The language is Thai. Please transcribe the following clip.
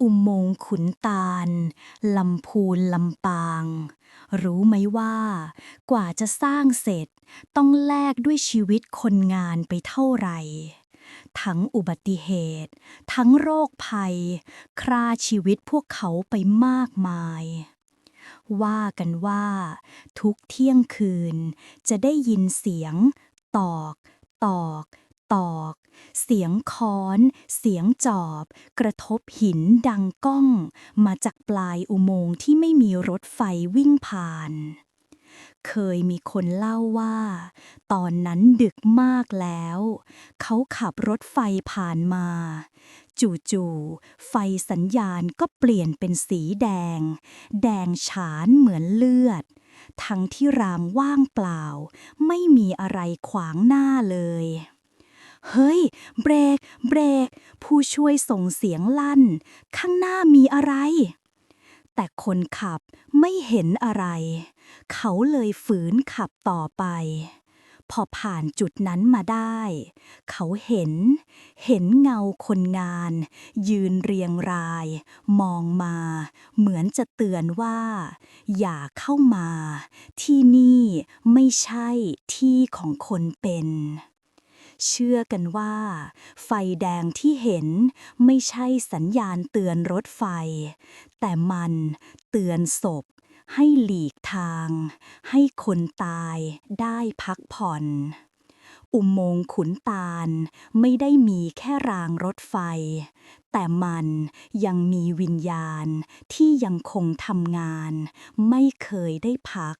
อุโมงขุนตาล ลำพูนลำปาง รู้ไหมว่า กว่าจะสร้างเสร็จ ต้องแลกด้วยชีวิตคนงานไปเท่าไหร่ ทั้งอุบัติเหตุ ทั้งโรคภัย คราชีวิตพวกเขาไปมากมาย ว่ากันว่า ทุกเที่ยงคืนจะได้ยินเสียง ตอก ตอก ตอก เสียงค้อน เสียงจอบ กระทบหินดังก้อง มาจากปลายอุโมงค์ที่ไม่มีรถไฟวิ่งผ่าน เคยมีคนเล่าว่า ตอนนั้นดึกมากแล้ว เขาขับรถไฟผ่านมา จู่ๆไฟสัญญาณก็เปลี่ยนเป็นสีแดง แดงฉานเหมือนเลือดทั้งที่รางว่างเปล่า ไม่มีอะไรขวางหน้าเลย เฮ้ย เบรก เบรก ผู้ช่วยส่งเสียงลั่น ข้างหน้ามีอะไร แต่คนขับไม่เห็นอะไร เขาเลยฝืนขับต่อไป พอผ่านจุดนั้นมาได้ เขาเห็น เห็นเงาคนงาน ยืนเรียงราย มองมา เหมือนจะเตือนว่า อย่าเข้ามา ที่นี่ไม่ใช่ที่ของคนเป็น เชื่อกันว่า ไฟแดงที่เห็นไม่ใช่สัญญาณเตือนรถไฟ แต่มันเตือนศพ ให้หลีกทาง ให้คนตายได้พักผ่อนอุโมงค์ขุนตาลไม่ได้มีแค่รางรถไฟ แต่มันยังมีวิญญาณที่ยังคงทำงาน ไม่เคยได้พัก